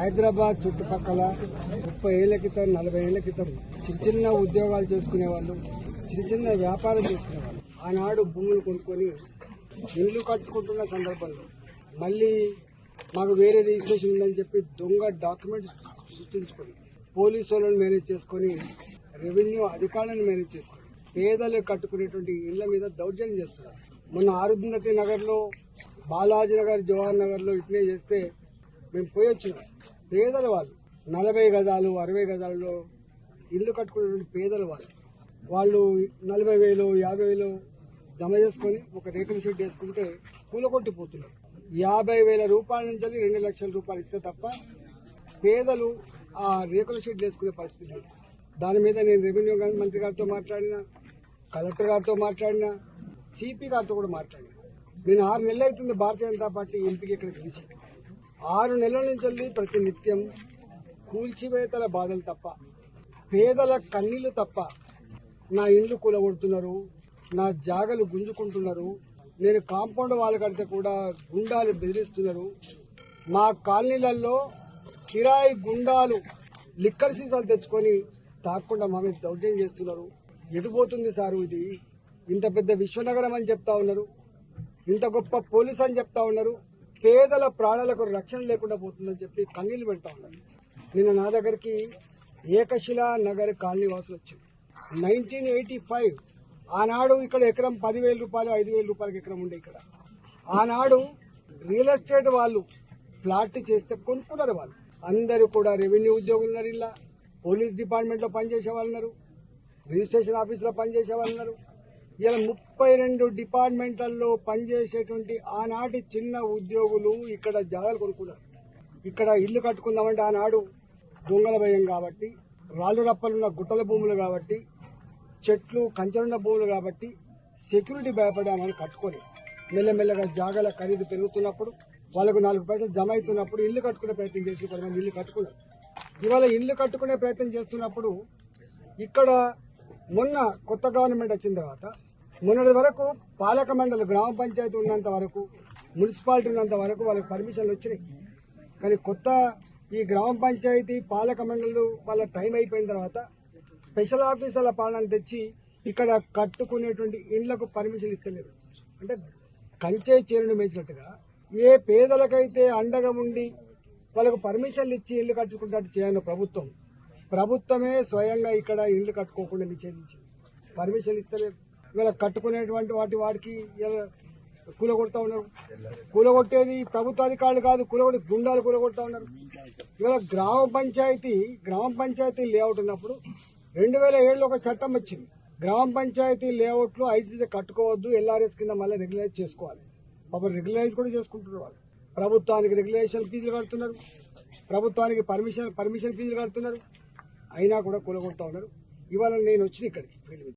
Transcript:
హైదరాబాద్ చుట్టుపక్కల ముప్పై ఏళ్ళ క్రితం నలభై ఏళ్ళ క్రితం చిన్న చిన్న ఉద్యోగాలు చేసుకునే వాళ్ళు చిన్న చిన్న వ్యాపారం చేసుకునే వాళ్ళు. ఆనాడు భూములు కొనుక్కొని ఇల్లు కట్టుకుంటున్న సందర్భంలో మళ్ళీ మాకు వేరే రిజిస్ట్రేషన్ ఉందని చెప్పి దొంగ డాక్యుమెంట్స్ సృష్టించుకొని పోలీసు వాళ్ళని మేనేజ్ చేసుకొని రెవెన్యూ అధికారులను మేనేజ్ చేసుకొని పేదలు కట్టుకునేటువంటి ఇళ్ళ మీద దౌర్జన్యం చేస్తున్నారు. మొన్న ఆరుంధతి నగర్లో బాలాజీ నగర్ జవహర్ నగర్లో ఇట్లే చేస్తే మేము పోయి పేదల వాళ్ళు నలభై గజాలు అరవై గజాలలో ఇల్లు కట్టుకునేటువంటి పేదల వాళ్ళు వాళ్ళు నలభై వేలు యాభై వేలు జమ చేసుకొని ఒక రేకుల షెడ్ వేసుకుంటే కూలగొట్టిపోతున్నారు. యాభై వేల రూపాయల నుంచి రెండు లక్షల రూపాయలు ఇస్తే తప్ప పేదలు ఆ రేకుల షెడ్ వేసుకునే పరిస్థితి లేదు. దాని మీద నేను రెవెన్యూ మంత్రి గారితో మాట్లాడినా కలెక్టర్ గారితో మాట్లాడినా సిపి గారితో కూడా మాట్లాడినా. నేను ఆరు నెలలు అవుతుంది భారతీయ జనతా పార్టీ ఎంపీకి ఇక్కడ పిలిచి ఆరు నెలల నుంచి వెళ్ళి ప్రతి నిత్యం కూల్చివేతల బాధలు తప్ప పేదల కన్నీళ్ళు తప్ప నా ఇండ్లు కూలగొడుతున్నారు నా జాగలు గుంజుకుంటున్నారు నేను కాంపౌండ్ వాళ్ళ కంటే కూడా గుండాలు బెదిరిస్తున్నారు. మా కాలనీలలో కిరాయి గుండాలు లిక్కర్ సీసాలు తెచ్చుకొని తాకుండా మా మీద దౌర్జన్యం చేస్తున్నారు. ఎటుపోతుంది సారు ఇది? ఇంత పెద్ద విశ్వనగరం అని చెప్తా ఉన్నారు. ఇంత గొప్ప పోలీస్ అని చెప్తా ఉన్నారు. పేదల ప్రాణాలకు రక్షణ లేకుండా పోతుందని చెప్పి కన్నీళ్ళు పెడతా ఉన్నారు. నిన్న నా దగ్గరికి ఏకశిలా నగర్ కాలనీ వాసులు వచ్చింది నైన్టీన్ ఎయిటీ ఫైవ్ ఆనాడు ఇక్కడ ఎకరం పదివేల రూపాయలు ఐదు వేల రూపాయలకి ఎకరం ఉండే ఇక్కడ. ఆనాడు రియల్ ఎస్టేట్ వాళ్ళు ప్లాట్ చేస్తే కొనుక్కున్నారు వాళ్ళు. అందరూ కూడా రెవెన్యూ ఉద్యోగులు ఉన్నారు ఇలా. పోలీస్ డిపార్ట్మెంట్లో పనిచేసే వాళ్ళు ఉన్నారు. రిజిస్ట్రేషన్ ఆఫీస్లో పనిచేసే వాళ్ళు ఉన్నారు. ఇలా ముప్పై రెండు డిపార్ట్మెంట్లలో పనిచేసేటువంటి ఆనాటి చిన్న ఉద్యోగులు ఇక్కడ జాగాలు కొనుక్కున్నారు. ఇక్కడ ఇల్లు కట్టుకుందామంటే ఆనాడు దొంగల భయం కాబట్టి రాళ్ళు రప్పలున్న గుట్టల భూములు కాబట్టి చెట్లు కంచెలున్న భూములు కాబట్టి సెక్యూరిటీ భయపడి ఆనాడు కట్టుకొని మెల్లమెల్లగా జాగాల ఖరీదు పెరుగుతున్నప్పుడు వాళ్ళకు నాలుగు పైసలు జమ అవుతున్నప్పుడు ఇల్లు కట్టుకునే ప్రయత్నం చేసి కొంతమంది ఇల్లు కట్టుకున్నారు. ఇవాళ ఇల్లు కట్టుకునే ప్రయత్నం చేస్తున్నప్పుడు ఇక్కడ మొన్న కొత్త గవర్నమెంట్ వచ్చిన తర్వాత మొన్నటి వరకు పాలక మండలి గ్రామ పంచాయతీ ఉన్నంత వరకు మున్సిపాలిటీ ఉన్నంత వరకు వాళ్ళకి పర్మిషన్లు వచ్చినాయి. కానీ కొత్త ఈ గ్రామ పంచాయతీ పాలక మండలి వాళ్ళ టైం అయిపోయిన తర్వాత స్పెషల్ ఆఫీసర్ల పాలన తెచ్చి ఇక్కడ కట్టుకునేటువంటి ఇండ్లకు పర్మిషన్ ఇస్తలేదు. అంటే కంచే చేరును మేచినట్టుగా ఏ పేదలకైతే అండగా ఉండి వాళ్ళకు పర్మిషన్లు ఇచ్చి ఇల్లు కట్టుకుంటట్టు చేయను ప్రభుత్వం ప్రభుత్వమే స్వయంగా ఇక్కడ ఇల్లు కట్టుకోకుండా నిషేధించింది. పర్మిషన్ ఇస్తలేదు. ఇలా కట్టుకునేటువంటి వాటి వాటికి ఇలా కూలగొడతా ఉన్నారు. కూలగొట్టేది ప్రభుత్వాధికారులు కాదు కూలగొట్టి గుండాలు కూలగొడతా ఉన్నారు. ఇవాళ గ్రామ పంచాయతీ గ్రామ పంచాయతీ లేఅవుట్ ఉన్నప్పుడు రెండు వేల ఏడులో ఒక చట్టం వచ్చింది. గ్రామ పంచాయతీ లేఅవుట్లో ఐసీసీ కట్టుకోవద్దు ఎల్ఆర్ఎస్ కింద మళ్ళీ రెగ్యులైజ్ చేసుకోవాలి. పాపం రెగ్యులైజ్ కూడా చేసుకుంటున్నారు వాళ్ళు. ప్రభుత్వానికి రెగ్యులేషన్ ఫీజులు కడుతున్నారు. ప్రభుత్వానికి పర్మిషన్ పర్మిషన్ ఫీజులు కడుతున్నారు. అయినా కూడా కూలగొడతా ఉన్నారు. ఇవాళ నేను వచ్చిన ఇక్కడికి.